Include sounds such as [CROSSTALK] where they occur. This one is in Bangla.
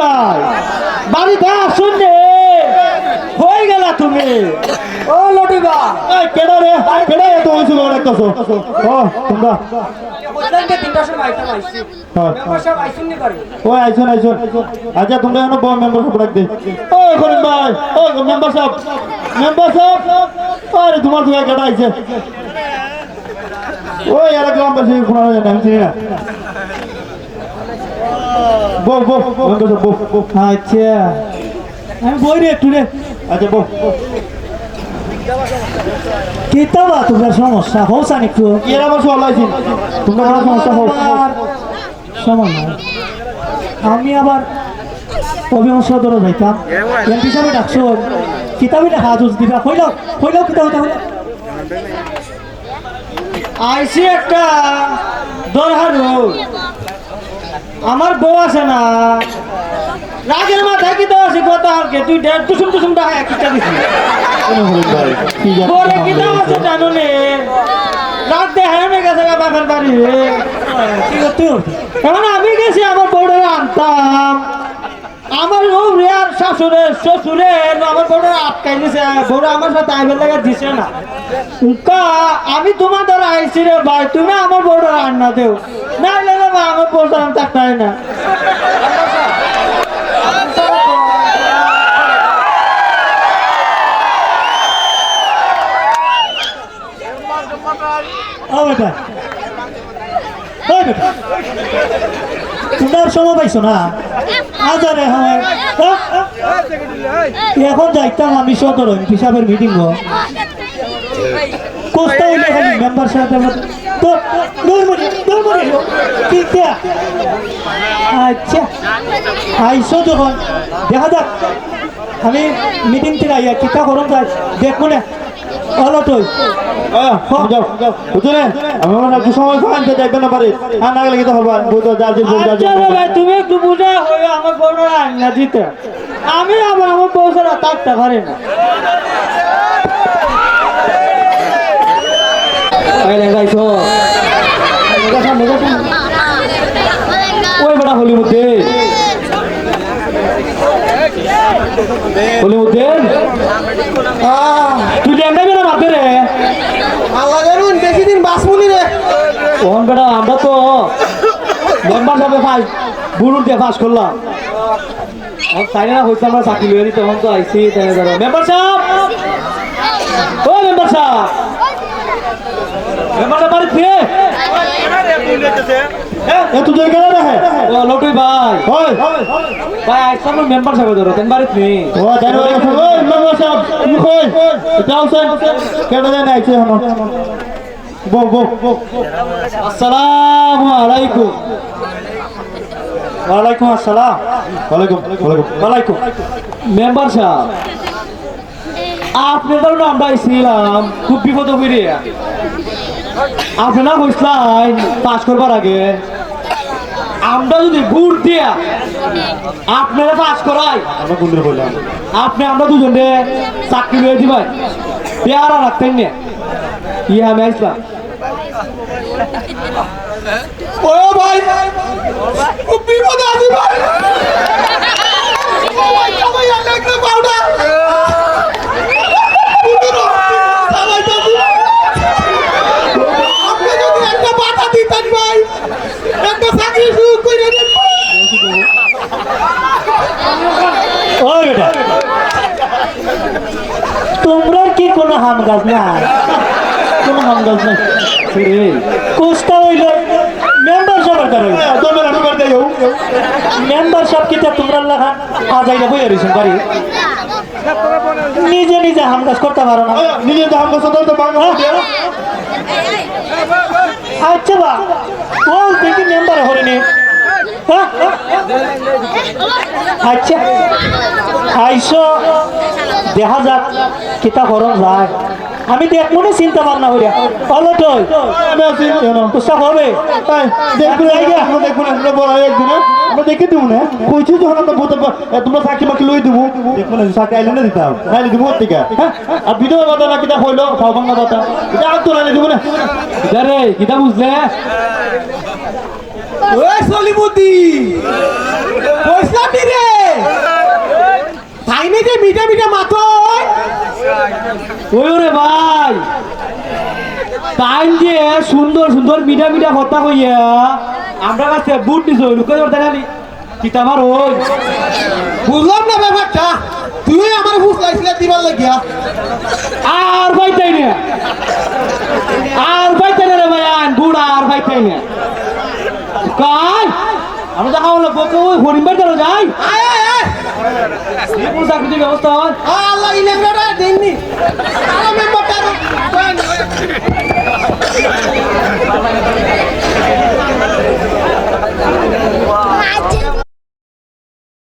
ভাই। বাড়িতে আসুন হয়ে গেলা তুমি। ও লটে এই কেডা রে কেডা এত হইছিল দেখতেছো ও তোমরা। হ্যাঁ। আচ্ছা তোমরা এখন বড় মেম্বার সাহেব দে ও করিম ভাই। ও মেম্বার সাহেব মেম্বার সাহেব আরে তোমার দুয়া কেডা আইছে। ওই আর গ্রামবাসী কোন না আমি চিনি না। বো বো মেম্বার বো বো আচ্ছা। আমি বই রে একটু রে। আচ্ছা বো কিতাবা তোমার সমস্যা হোসা একটু। এরা আমার তোমরা সমস্যা সমস্যা আমি আবার এমপি সাহেব ডাকছো। কিতাবই দেখা জুজ দিবা। কইলাও কইলাও কিতাব তাহলে আইসি একটা দরহার আমার বউ আছে না। রাগের মাথায় কি দেওয়া আছে কত হালকে। তুই দেড় টুসুম টুসুম টাকা আছে বাড়ি আমি গেছি আমার আনতাম। আমার শাশুড়ে আমার আমার দিছে না। আমি তোমাদের আইছি রে ভাই, তুমি আমার বউরে রান্না দেও। না আমার বেটা। ও বেটা। তোমার সময় পাইছো না? আজারে হয় এখন যাইতাম আমি সদর এমপি সাহেবের মিটিং কোস্তা মেম্বার সাহেব আচ্ছা আইসো যখন দেখা যাক। আমি মিটিং থেকে আইয়া কিতা করুন দেখব না। অলটই আচ্ছা তুমি একটু বুঝে হয়ে আমার বউরে রান্না দিতে আমি আবার আমার বউ ছাড়া থাকতে পারি না আই রে গাইছো ওই বড় হলিউডে হলিউডে তুই ল্যাংড়া বেড়া মারতে রে। আল্লাহ জানুন বেশি দিন বাসমুনি রে। ওহন বেড়া আমরা তো মেম্বার সাহেব ফাঁস বুড়ুর দিয়ে ফাঁস করলাম। তাই না হইতে আমরা চাকরি দিই তখন তো আইসি তাই ধরো। মেম্বার সাহেব! ও মেম্বার সাহেব! মেম্বার সাহেব বাড়ি ফিরে এ তুই যে গেলে রে ও লটুই ভাই। ওই ভাই মেম্বার সাহেব ধরো তেন ফিরে ও জানো ওই মেম্বার সাহেব তুমি কই যাও স্যার। আসসালামু আলাইকুম। ওয়ালাইকুম আসসালাম। ওয়ালাইকুম ওয়ালাইকুম ওয়ালাইকুম। মেম্বার সাহেব আপনি আমরা ছিলাম খুব বিপদ হইরে আপনি না কইসলাই পাস করবার আগে। আমরা যদি গুড় দিয়া আপনারা পাস করাই আমরা কোন দিকে বললাম। আপনি আমরা দুজন দিয়ে চাকরি দিয়ে দিবেন পেয়ারা রাখতেন না ইয়া আমি আসলাম ও ভাই বিপদ আছি ভাই [LAUGHS] সবাই একটা পাউডার আপনি যদি একটা বাধা দিতেন ভাই একটা চাকরি শুরু করে দেন ও বেটা তোমরা কি কোনো হাম গাছ না কোনো হাম গাছ নাই। কোস্তা হইল মেম্বার তোমরা ঢুকার দেও মেম্বার সাহেব কিতা তোমরা লাগা আজাইলা বই রইছেন বাড়ি? নিজে নিজে হাম গাছ করতে পারো না। নিজে তো আমরা সদর তো বাংলা আচ্ছা বা ও দেখি মেম্বার হ্যাঁ? আচ্ছা। আইসো দেখা যাক কিতা করন যায়। আমি দেখব না চিন্তা ভাবনা আমি আছি জানো হবে দেখব না দেখব না বড় একদিন আমরা দেখে দিব না? কইছি যখন আমরা বলতে তোমরা চাকরি বাকি লই দিব দেখব না চাকরি আইলে না দিতাম নাইলে দিব ওর থেকে আর ভিডিও কথা না কিতা কইলো সাউবাঙ্গা কথা এটা আর তো নাইলে দিব না? রে কিতা বুঝলে ওই সলিমুদ্দি পয়সা মিঠা মিঠা ওরে ভাই। টাইম দিয়ে সুন্দর সুন্দর মিঠা মিঠা কথা কইয়া আমরা কাছে বুট নিছ লুকে ধরতে ওই বুঝলাম না ব্যাপারটা। তুই আমার বুঝ লাগছিল দিবার লাগিয়া। আর ভাই তাই না। আর ভাই তাই না ভাই আন বুড়া আর ভাই তাই না। কাজ আমরা দেখাও লোক হরিম ভাই তারা যাই। ఇప్పుడు తప్పితే వ్యవస్థ అలా ఇల్లు ఎక్కడ